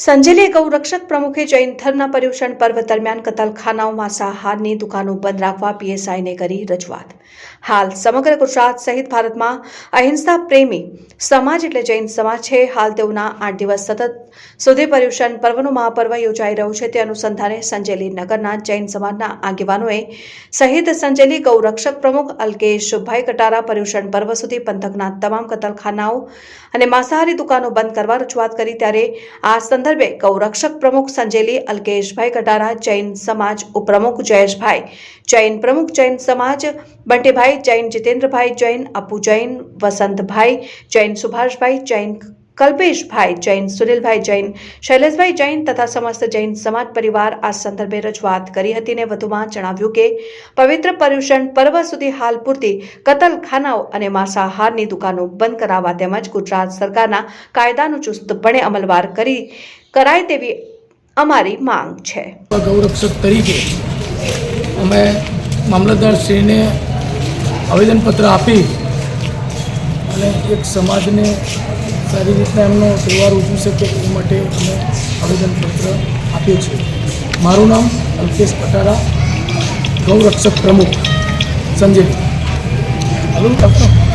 સંજેલી ગૌરક્ષક પ્રમુખે જૈન ધર્મના પર્યુષણ પર્વ દરમિયાન કતલખાનાઓમાં સાહારની દુકાનો બંધ રાખવા પીએસઆઈને કરી રજૂઆત. હાલ સમગ્ર ગુજરાત સહિત ભારતમાં અહિંસા પ્રેમી સમાજ એટલે જૈન સમાજ છે. હાલ તેઓના આઠ દિવસ સતત સુધી પર્યુષણ પર્વનું મહાપર્વ યોજાઈ રહ્યું છે. તે અનુસંધાને સંજેલી નગરના જૈન સમાજના આગેવાનોએ સહિત સંજેલી ગૌરક્ષક પ્રમુખ અલ્કેશભાઈ કટારા પર્યુષણ પર્વ સુધી પંથકના તમામ કતલખાનાઓ અને માંસાહારી દુકાનો બંધ કરવા રજૂઆત કરી. ત્યારે આ સંદર્ભે ગૌરક્ષક પ્રમુખ સંજેલી, અલ્કેશભાઈ કટારા, જૈન સમાજ ઉપપ્રમુખ જયેશભાઈ, જૈન પ્રમુખ જૈન સમાજ બંટીભાઈ, જૈન જીતેન્દ્રભાઈ, જૈન અપુ જૈન વસંતભાઈ, જૈન સુભાષભાઈ, જૈન કલ્પેશભાઈ, જૈન સુનિલભાઈ, જૈન શૈલેષભાઈ, જૈન તથા સમસ્ત જૈન સમાજ પરિવાર આ સંદર્ભે રજૂઆત કરી હતી ને વધુમાં જણાવ્યું કે, પવિત્ર પર્યુષણ પર્વ સુધી હાલ પૂરતી કતલખાનાઓ અને માંસાહારની દુકાનો બંધ કરાવવા તેમજ ગુજરાત સરકારના કાયદાનો ચુસ્તપણે અમલવાર કરી કરાય તેવી અમારી માંગ છે. ગૌરક્ષક તરીકે અમે મામલતદારશ્રીને આવેદનપત્ર આપી અને એક સમાજને સારી રીતના એમનો તહેવાર ઉજવી શકે એ માટે અમે આવેદનપત્ર આપ્યું છે મારું નામ અલ્કેશ પટારા, ગૌરક્ષક પ્રમુખ સંજય. Hello doctor